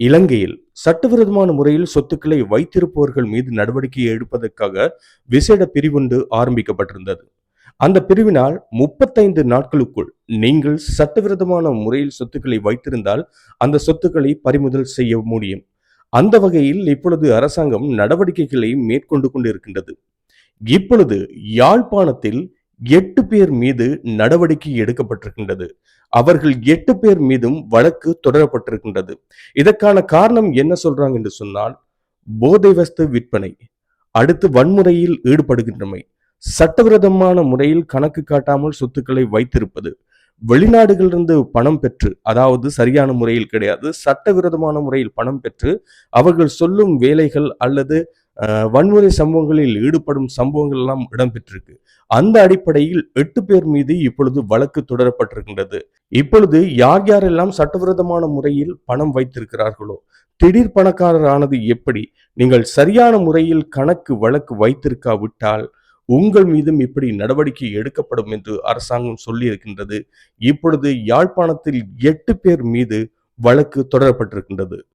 இலங்கையில் சட்டவிரோதமான முறையில் சொத்துக்களை வைத்திருப்பவர்கள் மீது நடவடிக்கை எடுப்பதற்காக விசேட பிரிவொன்று ஆரம்பிக்கப்பட்டிருந்தது. அந்த பிரிவினால் முப்பத்தைந்து நாட்களுக்குள் நீங்கள் சட்டவிரோதமான முறையில் சொத்துக்களை வைத்திருந்தால் அந்த சொத்துக்களை பறிமுதல் செய்ய முடியும். அந்த வகையில் இப்பொழுது அரசாங்கம் நடவடிக்கைகளை மேற்கொண்டு கொண்டிருக்கின்றது. இப்பொழுது யாழ்ப்பாணத்தில் எட்டு பேர் மீது நடவடிக்கை எடுக்கப்பட்டிருக்கின்றது. அவர்கள் எட்டு பேர் மீதும் வழக்கு தொடரப்பட்டிருக்கின்றது. இதற்கான காரணம் என்ன சொல்றாங்க என்று சொன்னால் போதை வஸ்து விற்பனை அடுத்து வன்முறையில் ஈடுபடுகின்றமை சட்டவிரோதமான முறையில் கணக்கு காட்டாமல் சொத்துக்களை வைத்திருப்பது வெளிநாடுகளிலிருந்து பணம் பெற்று அதாவது சரியான முறையில் கிடையாது சட்டவிரோதமான முறையில் பணம் பெற்று அவர்கள் சொல்லும் வேலைகள் அல்லது வன்முறை சம்பவங்களில் ஈடுபடும் சம்பவங்கள் எல்லாம் இடம்பெற்றிருக்கு. அந்த அடிப்படையில் எட்டு பேர் மீது இப்பொழுது வழக்கு தொடரப்பட்டிருக்கின்றது. இப்பொழுது யார் யாரெல்லாம் சட்டவிரோதமான முறையில் பணம் வைத்திருக்கிறார்களோ திடீர் பணக்காரர் ஆனது எப்படி? நீங்கள் சரியான முறையில் கணக்கு வழக்கு வைத்திருக்காவிட்டால் உங்கள் மீதும் இப்படி நடவடிக்கை எடுக்கப்படும் என்று அரசாங்கம் சொல்லியிருக்கின்றது. இப்பொழுது யாழ்ப்பாணத்தில் எட்டு பேர் மீது வழக்கு தொடரப்பட்டிருக்கின்றது.